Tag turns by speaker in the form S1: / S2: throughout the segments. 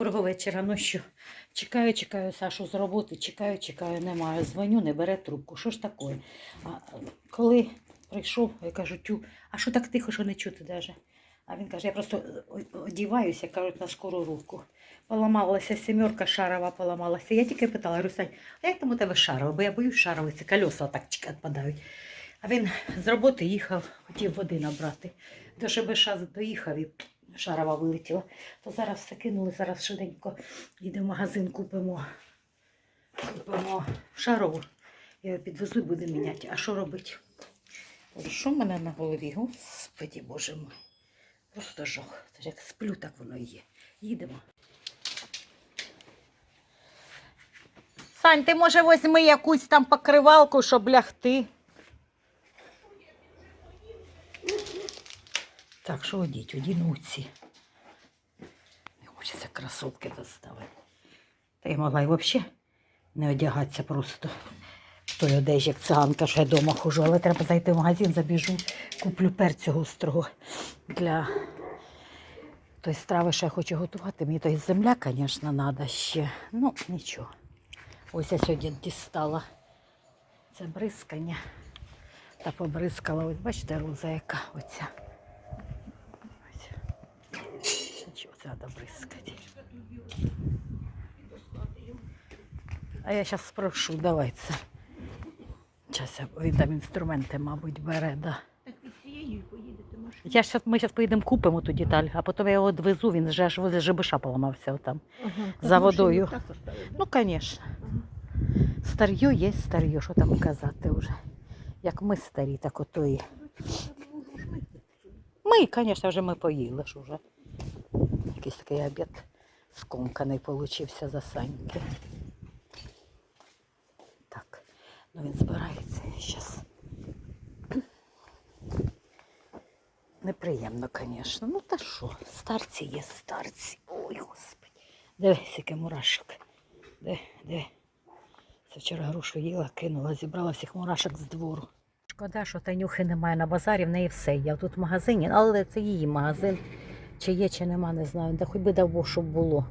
S1: Доброго вечора. Ну що, чекаю, чекаю Сашу з роботи, чекаю, чекаю, немає. Дзвоню, не бере трубку. Що ж таке? А коли прийшов, я кажу, тю, а що так тихо, що не чути даже? А він каже, я просто одіваюся, кажуть, на скору руку. Поламалася сімерка шарова, поламалася. Я тільки питала, Русань, а як там у тебе шарова? Бо я боюсь шарової, це колеса так відпадають. А він з роботи їхав, хотів води набрати. До ШБШ доїхав і шарова вилетіла. То зараз все кинули, зараз швиденько йдемо в магазин, купимо, купимо шарову. Я її підвезу і буду міняти. А що робити? Що в мене на голові? Господі, боже мой. Просто жах. Це ж як сплю, так воно і є. Їдемо. Сань, ти може візьми якусь там покривалку, щоб лягти. Так, що одіть? Одіну. Не хочеться кросовки доставити. Та я могла й взагалі не одягатися просто в той одежі, як циганка, що я вдома хожу. Але треба зайти в магазин, забіжу, куплю перцю гострого для тої страви, що я хочу готувати. Мені той земля, звісно, треба ще. Ну, нічого. Ось я сьогодні дістала це бризкання. Та побризкала, ось бачите, роза яка оця. Ось. Нічого, це. А я зараз спрошу, давай це. Зараз він там інструменти, мабуть, бере, да.
S2: Так ви цією поїдете машиною?
S1: Я щас, ми зараз поїдемо купимо ту деталь, а потім я його відвезу, він вже аж возле ЖБШ поламався отам.
S2: Ага,
S1: За водою.
S2: Так
S1: Ну, звісно. Старьо є старьо, що там казати вже. Як ми старі, так ото і. Ми, звісно, вже ми поїли ж уже. Якийсь такий обід скомканий получився за саньки. Так, ну він збирається зараз. Неприємно, звісно. Ну та що, старці є старці. Ой, господи. Дивись, який мурашок. Де, де? Це вчора грушу їла, кинула, зібрала всіх мурашок з двору. Шкода, що Танюхи немає на базарі, в неї все є. Тут в магазині, але це її магазин. Чи є, чи нема, не знаю. Да хоч би дав Бог, щоб було.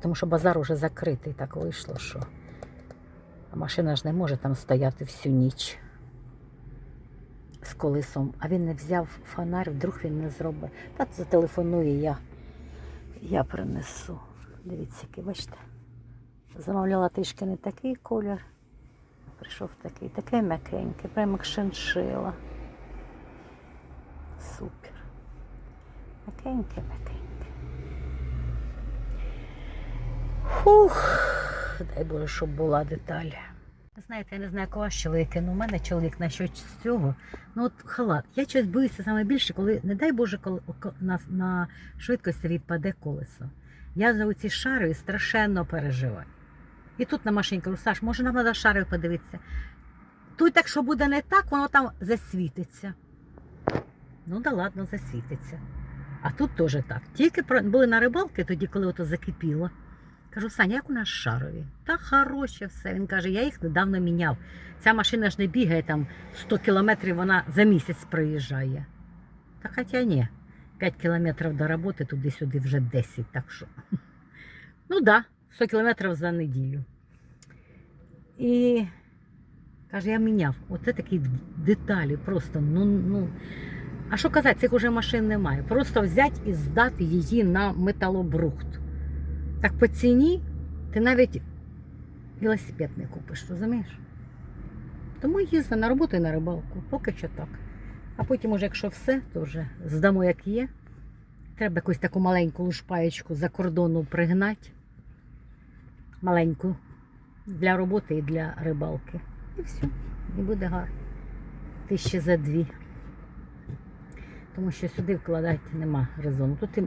S1: Тому що базар уже закритий, так вийшло, що. Машина ж не може там стояти всю ніч з колесом. А він не взяв фонарь, вдруг він не зробить. Та зателефонує я. Я принесу. Дивіться, який, бачите. Замовляла трішки не такий колір. Прийшов такий, такий м'якенький, прямо як шиншила. Супер. М'якенький, м'якенький. Фух, дай Боже, щоб була деталь. Знаєте, я не знаю, як у вас чоловіки, але у мене чоловік на щось з цього. Ну от халат. Я щось боюся саме більше, коли, не дай Боже, коли на, на швидкості відпаде колесо. Я за оці шари страшенно переживаю. І тут на машині кажу, Саш, може нам треба шарою подивитися. Тут так, що буде не так, воно там засвітиться. Ну да ладно, засвітиться. А тут теж так. Тільки були на рибалки тоді, коли ото закипіло. Кажу, Саня, як у нас шарові? Та хороше все. Він каже, я їх недавно міняв. Ця машина ж не бігає там 100 кілометрів, вона за місяць проїжджає. Та хоча ні. 5 кілометрів до роботи, туди-сюди вже 10, так що. Ну так, да, 100 кілометрів за неділю. І каже, я міняв. Оце такі деталі, просто, ну, ну. А що казати, цих уже машин немає. Просто взяти і здати її на металобрухт. Так по ціні ти навіть велосипед не купиш, розумієш? Тому їздив на роботу і на рибалку. Поки що так. А потім, уже, якщо все, то вже здамо, як є. Треба якусь таку маленьку лушпаєчку за кордону пригнати. Маленьку для роботи і для рибалки. І все. І буде гарно. Тисячі за дві. Тому що сюди вкладати нема резону. Тут і е,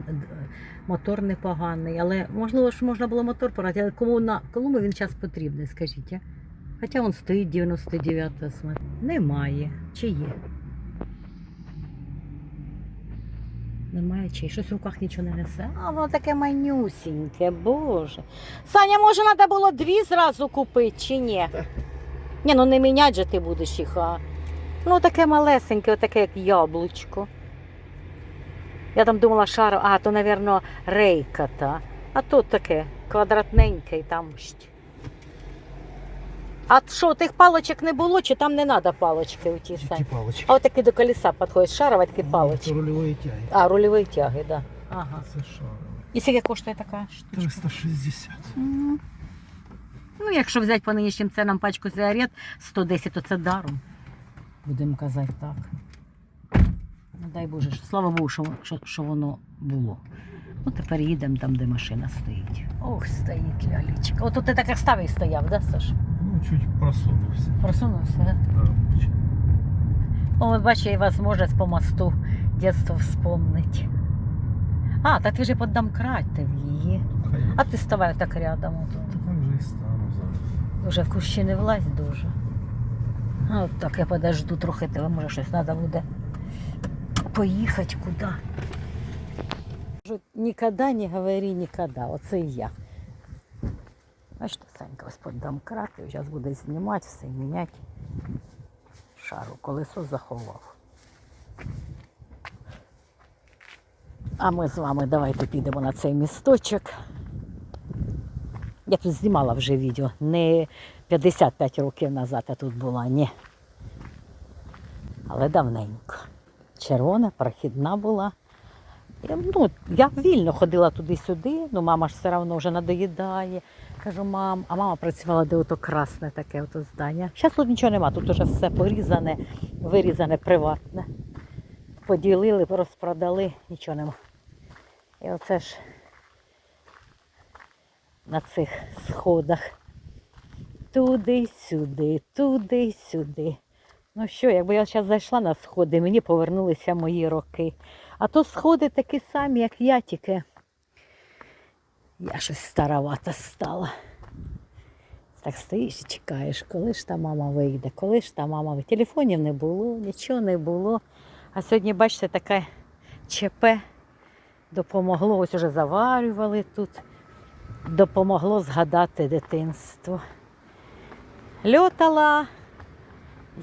S1: мотор непоганий, але можливо ж можна було мотор порати, але кому на кому він час потрібний, скажіть? А? Хоча він стоїть 99 смотри. Немає. Чи є? Немає чи щось в руках нічого не несе. А воно таке манюсіньке, боже. Саня, може, треба було дві зразу купити, чи ні? Ні, ну не міняти же ти будеш їх, а. Ну таке малесеньке, отаке, як яблучко. Я там думала, шар, а, то, мабуть, рейка та. А тут таке квадратненьке і там. А що, тих палочок не було, чи там не треба палочки у ті самі?
S3: палочки?
S1: А от такі до колеса підходять, шарова такі
S3: Це
S1: палочки.
S3: рульової тяги.
S1: А, рульові тяги, так. Да. Ага.
S3: Це шарове.
S1: І скільки коштує така штучка?
S3: 360.
S1: М. Ну, якщо взяти по нинішнім ценам пачку сигарет 110, то це даром. Будемо казати так. Ну, дай Боже, слава Богу, що, що, що воно було. Ну, тепер їдемо там, де машина стоїть. Ох, стоїть лялечка. От тут ти так як ставий стояв, да, Саш?
S3: Ну, чуть просунувся.
S1: Просунувся, да?
S3: Да, чуть.
S1: О, от бачу, і возможность по мосту дитинство вспомнить. А, так ти ж під в її. А ти ставай так рядом отут.
S3: Так же і стану зараз.
S1: Вже в кущі не влазь дуже. От так я подожду трохи, тебе може щось треба буде поїхати куди. Ніколи не говори ніколи, оце і я. Бачите, Санька ось під домкрати, зараз буде знімати, все і міняти. Шару, колесо заховав. А ми з вами давайте підемо на цей місточок. Я тут знімала вже відео. Не 55 років назад я тут була, ні. Але давненько. Червона, прохідна була. Ну, я вільно ходила туди-сюди, ну мама ж все одно вже надоїдає. Кажу, мам, а мама працювала де ото красне таке ото здання. Зараз тут нічого нема, тут уже все порізане, вирізане, приватне. Поділили, розпродали, нічого нема. І оце ж на цих сходах. Туди-сюди, туди-сюди. Ну що, якби я зараз зайшла на сходи, мені повернулися мої роки. А то сходи такі самі, як я, тільки я щось старовата стала. Так стоїш і чекаєш, коли ж та мама вийде, коли ж та мама вийде. Телефонів не було, нічого не було. А сьогодні, бачите, таке ЧП допомогло, ось уже заварювали тут допомогло згадати дитинство. Льотала,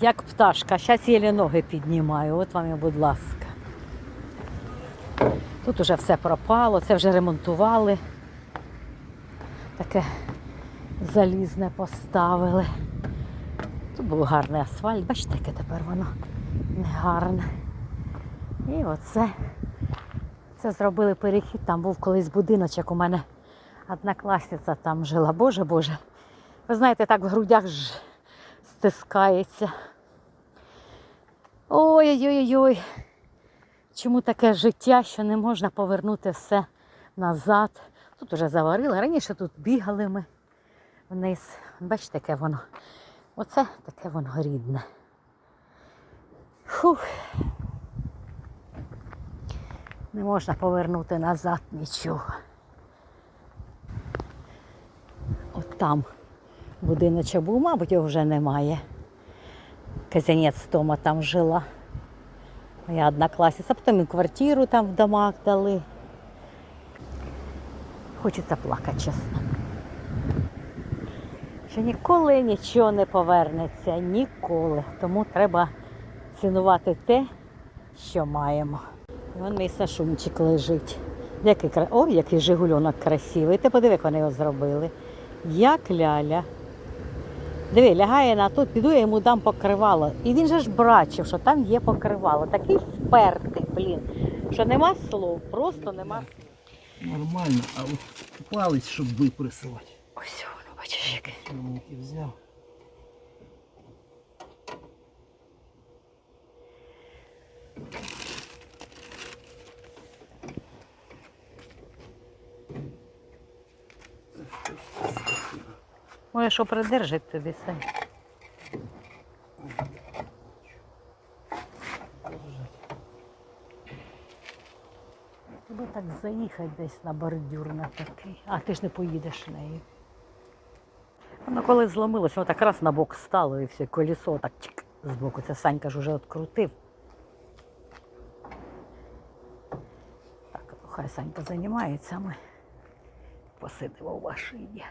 S1: як пташка. Зараз єлі ноги піднімаю. От вам і будь ласка. Тут уже все пропало, це вже ремонтували. Таке залізне поставили. Тут був гарний асфальт. Бачите, яке тепер воно негарне. І оце. Це зробили перехід. Там був колись будиночок у мене однокласниця там жила. Боже Боже. Ви знаєте, так в грудях ж стискається. Ой-ой-ой. Чому таке життя, що не можна повернути все назад? Тут уже заварили. Раніше тут бігали ми вниз. Бачите, яке воно. Оце таке воно рідне. Фух. Не можна повернути назад нічого. От там будиночок був, мабуть, його вже немає. Казянець Тома там жила. Моя однокласниця, потім і квартиру там в домах дали. Хочеться плакати, чесно. Що ніколи нічого не повернеться, ніколи. Тому треба цінувати те, що маємо. Вон мій Сашунчик лежить. Який, О, який жигульонок красивий. Ти подиви, як вони його зробили. Як ляля. Диви, лягає на тут, піду я йому дам покривало. І він же ж бачив, що там є покривало. Такий спертий, блін, що нема слов, просто нема слов.
S3: Нормально, а от палець, щоб випресувати.
S1: Ось воно, бачиш, яке.
S3: Взяв.
S1: Може, що придержить тобі Сань? Тебе так заїхати десь на бордюр на такий. А ти ж не поїдеш нею. Воно коли зломилось, воно так раз на бок стало і все, колесо так чик з боку. Це Санька ж уже відкрутив. Так, ну, хай Санька займається, а ми посидимо в машині.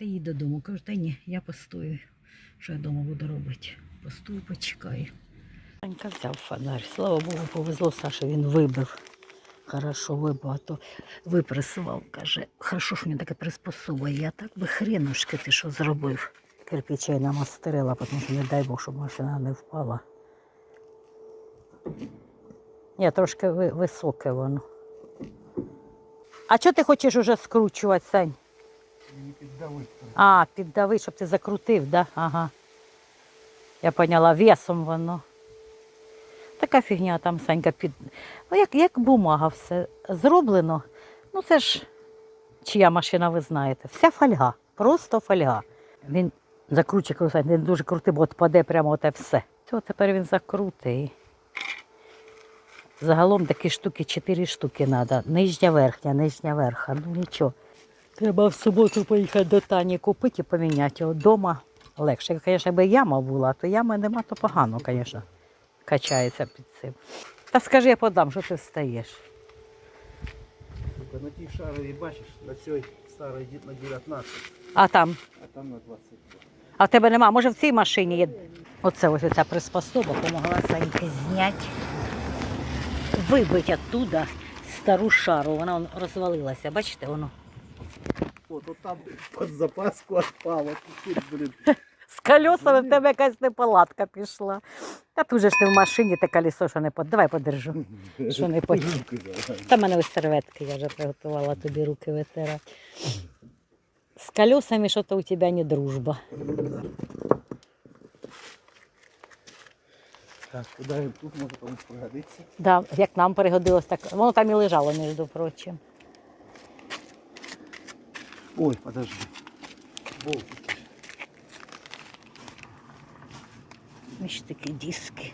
S1: Та їдь додому. Кажу, та ні, я постою. Що я вдома буду робити? Постою, почекаю. Санька взяв фонарь. Слава Богу, повезло Саше, він вибив. Хорошо, вибагато випресував, каже. Хорошо, що він таке приспособує. Я так би хрінушки ти що зробив. Кирпичей намастерила, тому що не дай Бог, щоб машина не впала. Ні, трошки ви- високе воно. А чого ти хочеш уже скручувати, Сань?
S3: Піддавить.
S1: А, піддави, щоб ти закрутив, да? Ага. Я поняла, весом воно. Така фігня там, Санька, під. Ну, як, як бумага все зроблено. Ну, це ж чия машина, ви знаєте. Вся фольга, просто фольга. Він закручує він дуже крутий, бо от паде прямо оте все. Все, тепер він закрутий. Загалом такі штуки, чотири штуки треба. Нижня верхня, нижня верха. Ну нічого. Треба в суботу поїхати до Тані купити і поміняти його вдома. Легше. Звісно, якби яма була, то ями нема, то погано, звісно. Качається під цим. Та скажи, я подам, що ти встаєш.
S3: На тій шарові, бачиш, на цій старій на 19,
S1: А там,
S3: а там на 22.
S1: а в тебе нема, може в цій машині є. Оце ось ця приспособа допомогла Саньки зняти, вибити оттуда стару шару. Вона розвалилася, бачите, воно.
S3: О, то там під запаску отпало. Тут, блін.
S1: З колесами в тебе якась неполадка пішла. Та тут же ж не в машині те колесо, що не под... Давай подержу. Що не поїде. Та в мене ось серветки, я вже приготувала тобі руки витирати. З колесами що-то у тебе не дружба.
S3: Так, куди тут може комусь пригодиться.
S1: Да, як нам перегодилось, так воно там і лежало, між прочим.
S3: Ой, подожди. Болтики.
S1: Ось такі диски.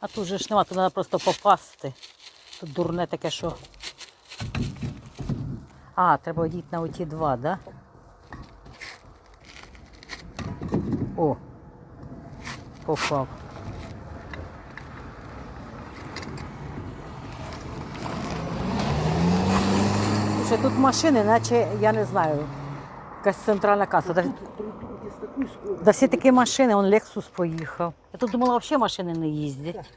S1: А тут же ж нема, тут треба просто попасти. Тут дурне таке, що. А, треба одіти на оті два, да? О, попав. Ще тут машини, наче я не знаю, якась центральна каса. Да, да всі такі машини, он Лексус поїхав. Я тут думала, взагалі машини не їздять.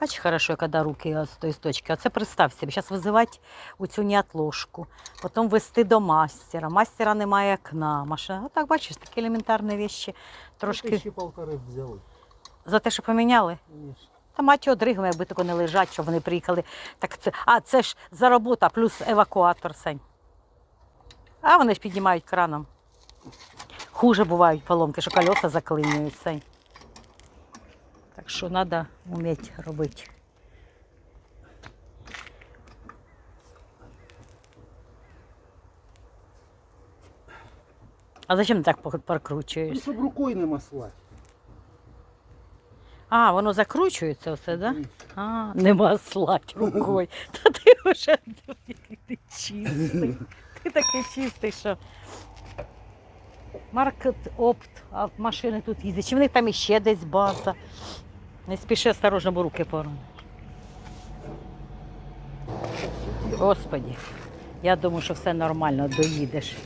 S1: Бач, хорошо, коли руки з тої точки. А це представ собі, зараз визивати у цю неотложку, потім вести до мастера. Мастера немає окна, машина. Отак, бачиш, такі елементарні речі.
S3: Трошки. Ще полтори взяли.
S1: за те, що поміняли.
S3: Конечно.
S1: Та мать одригами, якби тако не лежать, щоб вони приїхали. Так це, а, це ж за робота плюс евакуатор, Сань. А вони ж піднімають краном. Хуже бувають поломки, що колеса заклинюють, Сань. Що треба вміти робити. А зачем ти так
S3: Ну,
S1: прокручуєш?
S3: щоб рукою не маслати.
S1: А, воно закручується все, так? Да? А, нема слать рукою. Та ти вже ти чистий. Ти такий чистий, що. Маркет опт, а машини тут їздять. Чи в них там іще десь база? Не спіши осторожно, бо руки пораниш. Господі, я думаю, що все нормально, доїдеш.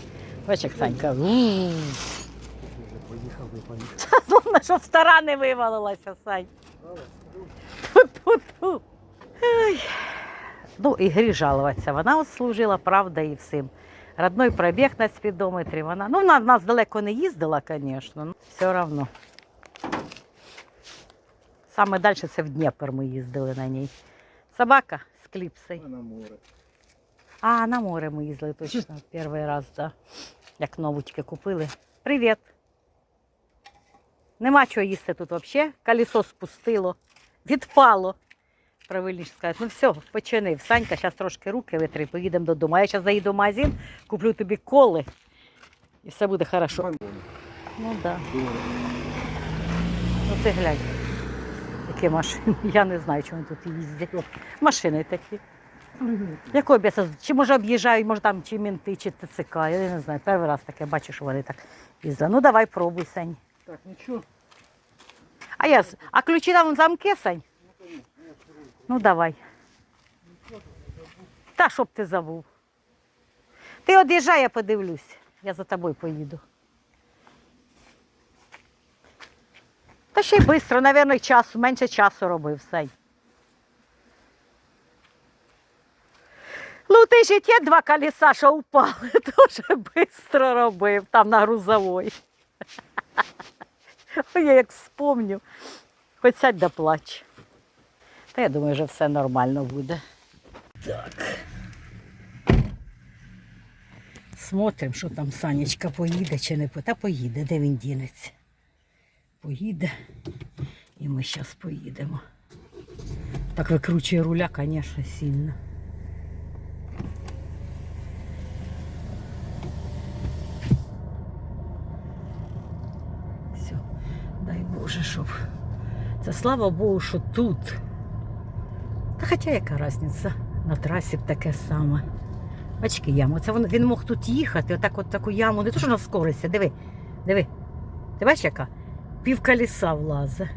S1: Бачиш, як Санька.
S3: Поїхав і
S1: щоб стара не вивалилася, Сань. Ну і грі жалуватися. Вона от служила, правда, і всім. Родной пробіг на спідометрі. Вона, ну, вона нас далеко не їздила, звісно, ну, все одно. Саме далі це в Дніпр ми їздили на ній. Собака з кліпсою.
S3: На море.
S1: А, на море ми їздили точно. Перший раз, да. Як нову тільки купили. Привіт. Нема чого їсти тут взагалі. Колесо спустило, відпало. Правильніше сказати. Ну все, починив. Санька, зараз трошки руки витри, поїдемо додому. А я зараз заїду в магазин, куплю тобі коли. І все буде хорошо. Ну так. Да. Ну ти глянь. Які машини. Я не знаю, чому тут їздять. Машини такі. Якого біса? Чи може об'їжджають, може там чи мінти, чи ТЦК, я не знаю. Перший раз таке бачу, що вони так їздять. Ну давай пробуй, Сань.
S3: Так, нічого.
S1: А я, з- а ключі там в замки, Сань? Ну давай. Та щоб ти забув. Ти од'їжджай, я подивлюсь. я за тобою поїду. Та ще й швидко, мабуть, часу, менше часу робив все. Ну, ти ж і два колеса, що упали, дуже швидко робив там на грузовій. Я як вспомню, хоч сядь да плач. Та я думаю, вже все нормально буде. Так. Смотрим, що там Санечка поїде чи не поїде. Та поїде, де він дінеться. Поїде. І ми зараз поїдемо. Так викручує руля, звісно, сильно. Все, дай Боже, щоб. Це слава Богу, що тут. Та хоча яка різниця? На трасі таке саме. Бачки яму. Це він, він мог тут їхати, отак от таку яму. Не то, що на скорості. Диви, диви. Ти бачиш, яка? Пів колеса влазе.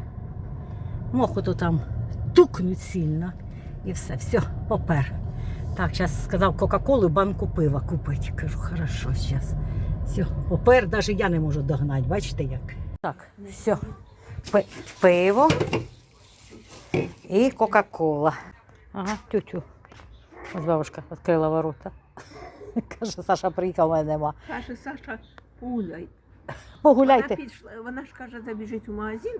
S1: Мог ото там тукнуть сильно. І все, все, попер. Так, зараз сказав Кока-Колу, банку пива купити. Кажу, хорошо, зараз. Все, попер, навіть я не можу догнати, бачите як. Так, все. Пи- Пиво і Кока-Кола. Ага, тю-тю. Ось бабушка відкрила ворота. Каже, Саша приїхав, мене нема.
S2: Каже, Саша, погуляй.
S1: Погуляйте.
S2: Вона, пішла, вона ж каже, забіжить у магазин,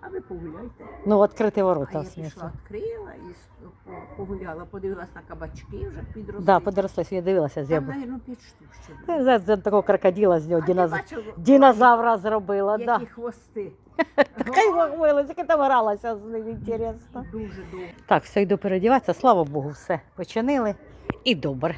S2: а ви погуляйте.
S1: Ну, відкрити
S2: А
S1: ворота
S2: я
S1: в
S2: пішла, відкрила і с- по- погуляла, подивилась на кабачки, вже підросли.
S1: Да, подрослась, я дивилася з
S2: Там,
S1: яблук.
S2: мабуть, п'ять штук ще було.
S1: Та, за- за Такого крокодила з нього
S2: А ти
S1: динозавра.
S2: бачив,
S1: Динозавра зробила,
S2: які
S1: да.
S2: хвости.
S1: Така й вагвилась, яка там гралася з ним, інтересно.
S2: Дуже довго.
S1: Так, все, йду переодіватися, слава Богу, все починили і добре.